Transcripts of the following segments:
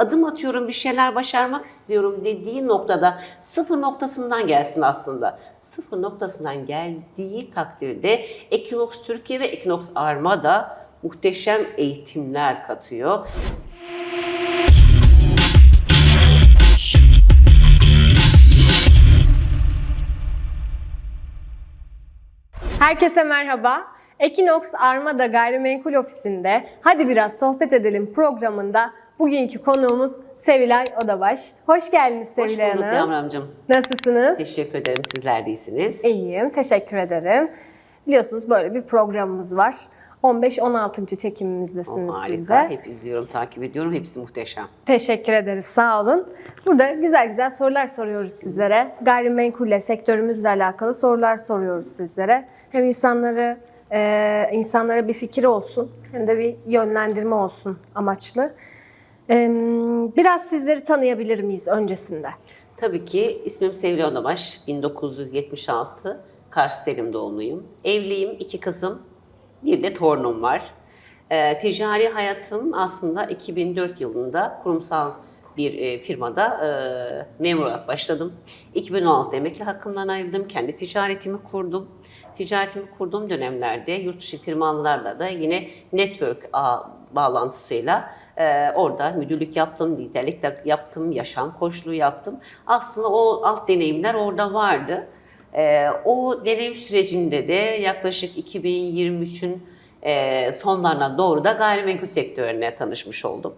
adım atıyorum, bir şeyler başarmak istiyorum dediği noktada sıfır noktasından gelsin aslında. Sıfır noktasından geldiği takdirde Equinox Türkiye ve Equinox Armada muhteşem eğitimler katıyor. Herkese merhaba. Ekinox Armada Gayrimenkul Ofisi'nde Hadi Biraz Sohbet Edelim programında bugünkü konuğumuz Sevilay Odabaş. Hoş geldiniz Hoş Sevilay bulduk Hanım. Yamramcığım. Nasılsınız? Teşekkür ederim. Sizler de iyisiniz. İyiyim, teşekkür ederim. Biliyorsunuz böyle bir programımız var. 15-16. çekimimizdesiniz siz Harika. de. Hep izliyorum, takip ediyorum. Hepsi muhteşem. Teşekkür ederiz, sağ olun. Burada güzel güzel sorular soruyoruz sizlere. Gayrimenkulle, sektörümüzle alakalı sorular soruyoruz sizlere. Hem insanları, e, insanlara bir fikir olsun, hem de bir yönlendirme olsun amaçlı. Biraz sizleri tanıyabilir miyiz öncesinde? Tabii ki ismim Sevil Odabaş. 1976 Kars Selim doğumluyum. Evliyim, iki kızım, bir de torunum var. Ee, ticari hayatım aslında 2004 yılında kurumsal bir e, firmada e, memur olarak başladım. 2016'da emekli hakkımdan ayrıldım. Kendi ticaretimi kurdum. Ticaretimi kurduğum dönemlerde yurt dışı firmalarla da yine network ağ bağlantısıyla e, orada müdürlük yaptım, liderlik de yaptım, yaşam koçluğu yaptım. Aslında o alt deneyimler orada vardı. E, o deneyim sürecinde de yaklaşık 2023'ün e, sonlarına doğru da gayrimenkul sektörüne tanışmış oldum.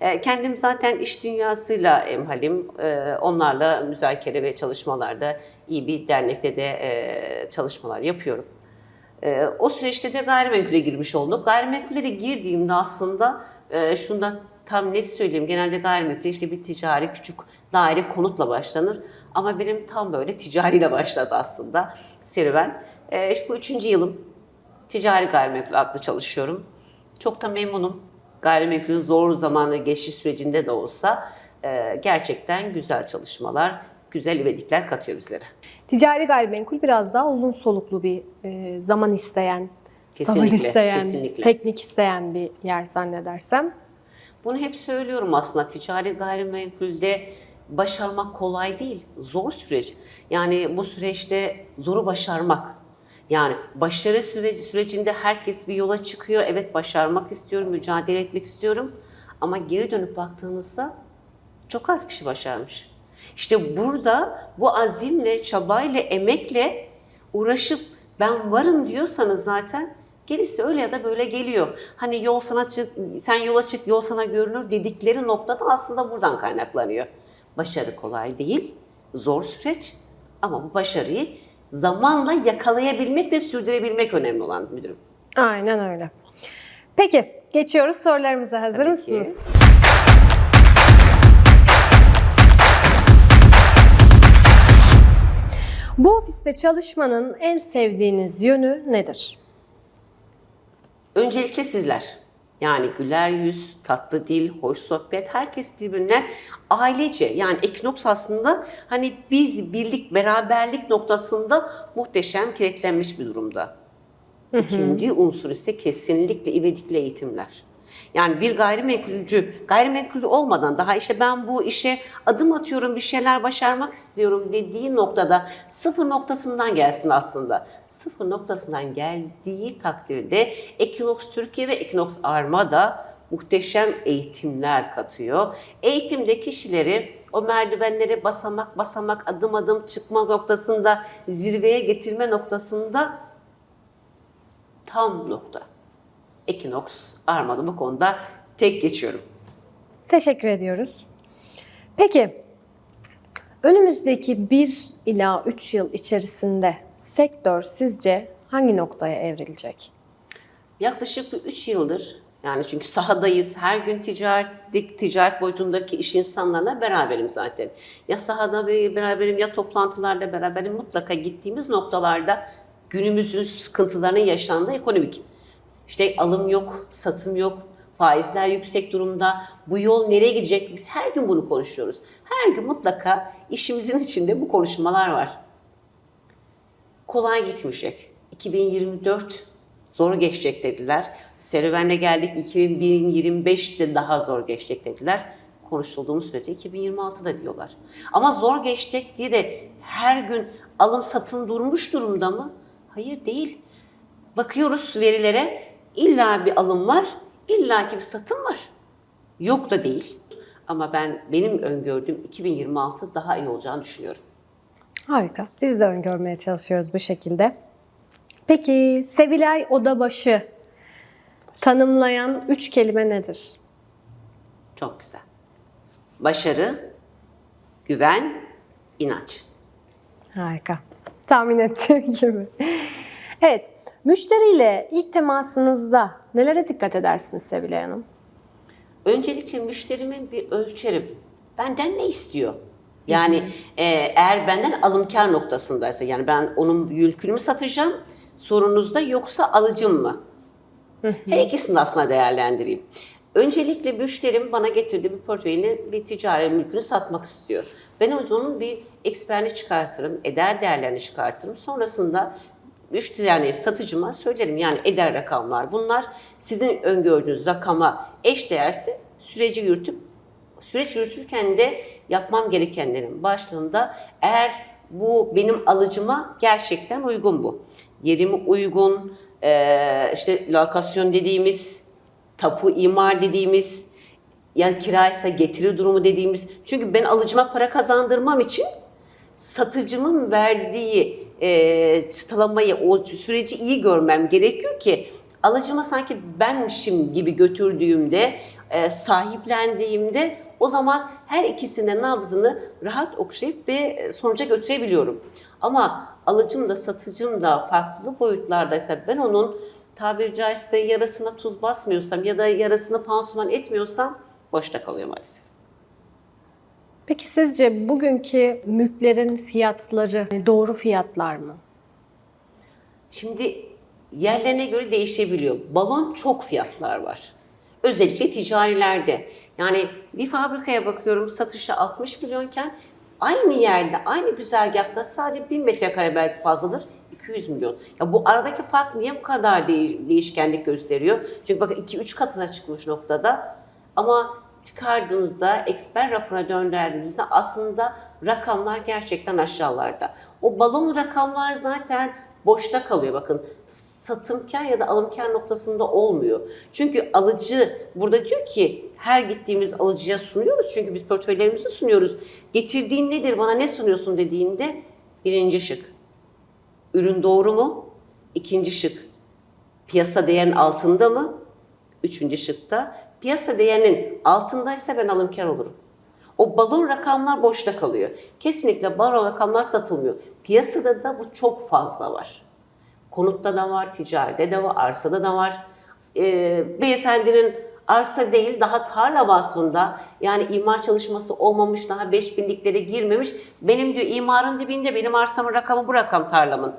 E, Kendim zaten iş dünyasıyla emhalim. Onlarla müzakere ve çalışmalarda iyi bir dernekte de e, çalışmalar yapıyorum. O süreçte de gayrimenkule girmiş olduk. Gayrimenkule de girdiğimde aslında e, şunda tam net söyleyeyim. Genelde gayrimenkul işte bir ticari küçük daire konutla başlanır. Ama benim tam böyle ticariyle başladı aslında serüven. E, işte bu üçüncü yılım ticari gayrimenkul adlı çalışıyorum. Çok da memnunum. Gayrimenkulün zor zamanı geçiş sürecinde de olsa e, gerçekten güzel çalışmalar, güzel ivedikler katıyor bizlere. Ticari gayrimenkul biraz daha uzun soluklu bir e, zaman isteyen, sabır Kesinlikle, isteyen, kesinlikle. teknik isteyen bir yer zannedersem. Bunu hep söylüyorum aslında ticari gayrimenkulde başarmak kolay değil. Zor süreç. Yani bu süreçte zoru başarmak. Yani başarı süreci, sürecinde herkes bir yola çıkıyor. Evet başarmak istiyorum, mücadele etmek istiyorum. Ama geri dönüp baktığımızda çok az kişi başarmış. İşte burada bu azimle, çabayla, emekle uğraşıp ben varım diyorsanız zaten gerisi öyle ya da böyle geliyor. Hani yol sana çık, sen yola çık, yol sana görünür dedikleri noktada aslında buradan kaynaklanıyor. Başarı kolay değil, zor süreç ama bu başarıyı zamanla yakalayabilmek ve sürdürebilmek önemli olan müdürüm. Aynen öyle. Peki, geçiyoruz sorularımıza. Hazır Tabii ki. mısınız? Bu ofiste çalışmanın en sevdiğiniz yönü nedir? Öncelikle sizler. Yani güler yüz, tatlı dil, hoş sohbet, herkes birbirinden ailece. Yani Ekinoks aslında hani biz birlik, beraberlik noktasında muhteşem kilitlenmiş bir durumda. İkinci unsur ise kesinlikle ivedikli eğitimler. Yani bir gayrimenkulcü, gayrimenkulü olmadan daha işte ben bu işe adım atıyorum, bir şeyler başarmak istiyorum dediği noktada sıfır noktasından gelsin aslında. Sıfır noktasından geldiği takdirde Equinox Türkiye ve Equinox Armada muhteşem eğitimler katıyor. Eğitimde kişileri o merdivenleri basamak basamak adım adım çıkma noktasında, zirveye getirme noktasında tam nokta. Equinox Armada bu konuda tek geçiyorum. Teşekkür ediyoruz. Peki, önümüzdeki 1 ila 3 yıl içerisinde sektör sizce hangi noktaya evrilecek? Yaklaşık bir 3 yıldır yani çünkü sahadayız. Her gün ticaret, ticaret boyutundaki iş insanlarla beraberim zaten. Ya sahada beraberim ya toplantılarda beraberim. Mutlaka gittiğimiz noktalarda günümüzün sıkıntılarının yaşandığı ekonomik. İşte alım yok, satım yok, faizler yüksek durumda. Bu yol nereye gidecek? Biz her gün bunu konuşuyoruz. Her gün mutlaka işimizin içinde bu konuşmalar var. Kolay gitmeyecek. 2024 zor geçecek dediler. Serüvenle geldik 2025 de daha zor geçecek dediler. konuşulduğumuz sürece 2026'da diyorlar. Ama zor geçecek diye de her gün alım satım durmuş durumda mı? Hayır değil. Bakıyoruz verilere illa bir alım var, illa ki bir satım var. Yok da değil. Ama ben benim öngördüğüm 2026 daha iyi olacağını düşünüyorum. Harika. Biz de öngörmeye çalışıyoruz bu şekilde. Peki Sevilay Odabaşı tanımlayan üç kelime nedir? Çok güzel. Başarı, güven, inanç. Harika. Tahmin ettiğim gibi. Evet. Müşteriyle ilk temasınızda nelere dikkat edersiniz Sevilay Hanım? Öncelikle müşterimin bir ölçerim. Benden ne istiyor? Yani e, eğer benden alımkar noktasındaysa yani ben onun yülkünü mü satacağım sorunuzda yoksa alıcım mı? Her ikisini de aslında değerlendireyim. Öncelikle müşterim bana getirdiği bir portföyünü bir ticari mülkünü satmak istiyor. Ben onun bir eksperini çıkartırım, eder değerlerini çıkartırım. Sonrasında müşteri yani satıcıma söylerim yani eder rakamlar bunlar. Sizin öngördüğünüz rakama eş değerse süreci yürütüp süreç yürütürken de yapmam gerekenlerin başlığında eğer bu benim alıcıma gerçekten uygun bu. Yerime uygun, işte lokasyon dediğimiz, tapu imar dediğimiz, ya kiraysa getiri durumu dediğimiz. Çünkü ben alıcıma para kazandırmam için satıcımın verdiği e, çıtalamayı, o süreci iyi görmem gerekiyor ki alıcıma sanki benmişim gibi götürdüğümde, e, sahiplendiğimde o zaman her ikisinin nabzını rahat okşayıp ve sonuca götürebiliyorum. Ama alıcım da satıcım da farklı boyutlardaysa ben onun tabiri caizse yarasına tuz basmıyorsam ya da yarasını pansuman etmiyorsam boşta kalıyor maalesef. Peki sizce bugünkü mülklerin fiyatları doğru fiyatlar mı? Şimdi yerlerine göre değişebiliyor. Balon çok fiyatlar var. Özellikle ticarilerde. Yani bir fabrikaya bakıyorum satışa 60 milyonken aynı yerde, aynı güzergahta sadece 1000 metrekare belki fazladır 200 milyon. Ya bu aradaki fark niye bu kadar değiş- değişkenlik gösteriyor? Çünkü bakın 2-3 katına çıkmış noktada. Ama çıkardığımızda, eksper rapora döndürdüğümüzde aslında rakamlar gerçekten aşağılarda. O balon rakamlar zaten boşta kalıyor bakın. Satımkar ya da alımkar noktasında olmuyor. Çünkü alıcı burada diyor ki her gittiğimiz alıcıya sunuyoruz. Çünkü biz portföylerimizi sunuyoruz. Getirdiğin nedir bana ne sunuyorsun dediğinde birinci şık. Ürün doğru mu? İkinci şık. Piyasa değerinin altında mı? Üçüncü şıkta. Piyasa değerinin altındaysa ben alımkar olurum. O balon rakamlar boşta kalıyor. Kesinlikle balon rakamlar satılmıyor. Piyasada da bu çok fazla var. Konutta da var, ticaride de var, arsada da var. Ee, beyefendinin arsa değil daha tarla vasfında yani imar çalışması olmamış daha 5000'liklere girmemiş. Benim diyor imarın dibinde benim arsamın rakamı bu rakam tarlamın.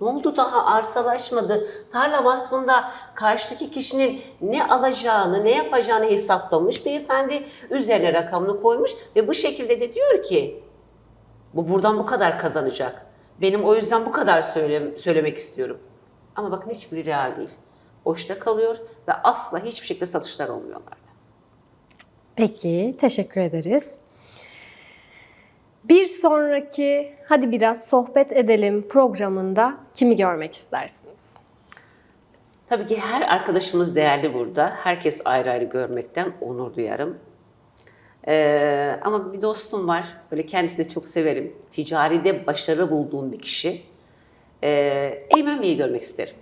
Ne oldu daha arsalaşmadı? Tarla vasfında karşıdaki kişinin ne alacağını, ne yapacağını hesaplamış beyefendi. Üzerine rakamını koymuş ve bu şekilde de diyor ki bu buradan bu kadar kazanacak. Benim o yüzden bu kadar söyle, söylemek istiyorum. Ama bakın hiçbiri real değil. Boşta kalıyor ve asla hiçbir şekilde satışlar olmuyorlardı. Peki, teşekkür ederiz. Bir sonraki Hadi Biraz Sohbet Edelim programında kimi görmek istersiniz? Tabii ki her arkadaşımız değerli burada. Herkes ayrı ayrı görmekten onur duyarım. Ee, ama bir dostum var. Böyle kendisini de çok severim. Ticaride başarı bulduğum bir kişi. Ee, Eymen Bey'i görmek isterim.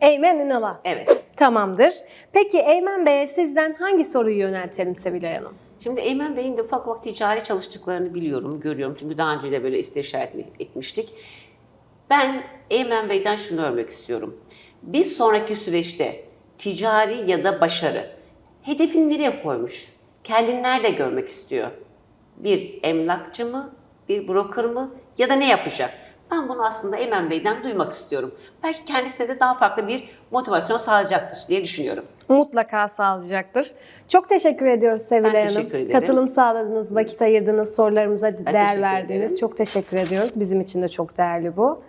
Eymen Ünal'a. Evet. Tamamdır. Peki Eymen Bey'e sizden hangi soruyu yöneltelim Sevilay Hanım? Şimdi Eymen Bey'in de ufak ufak ticari çalıştıklarını biliyorum, görüyorum. Çünkü daha önce de böyle istişare etmiştik. Ben Eymen Bey'den şunu örmek istiyorum. Bir sonraki süreçte ticari ya da başarı hedefini nereye koymuş? Kendini nerede görmek istiyor? Bir emlakçı mı, bir broker mı ya da ne yapacak? Ben bunu aslında Eymen Bey'den duymak istiyorum. Belki kendisine de daha farklı bir motivasyon sağlayacaktır diye düşünüyorum. Mutlaka sağlayacaktır. Çok teşekkür ediyoruz Sevilay Ben Hanım. teşekkür ederim. Katılım sağladınız, vakit ayırdınız, sorularımıza değer teşekkür verdiniz. ederim. Çok teşekkür ediyoruz. Bizim için de çok değerli bu.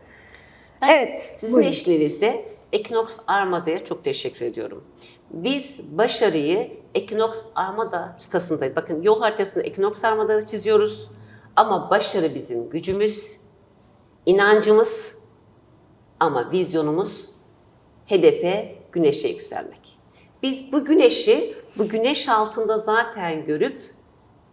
Evet, Sizin buyurun. eşliğinizde Equinox Armada'ya çok teşekkür ediyorum. Biz başarıyı Ekinoks Armada çıtasındayız. Bakın yol haritasını Ekinoks Armada'da çiziyoruz. Ama başarı bizim gücümüz, inancımız ama vizyonumuz hedefe, güneşe yükselmek. Biz bu güneşi bu güneş altında zaten görüp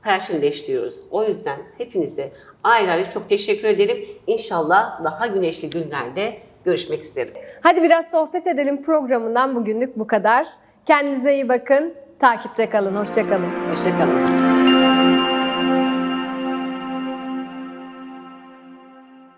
perşemleştiriyoruz. O yüzden hepinize ayrı ayrı çok teşekkür ederim. İnşallah daha güneşli günlerde görüşmek isterim. Hadi biraz sohbet edelim programından bugünlük bu kadar. Kendinize iyi bakın. Takipte kalın. Hoşçakalın. Hoşçakalın.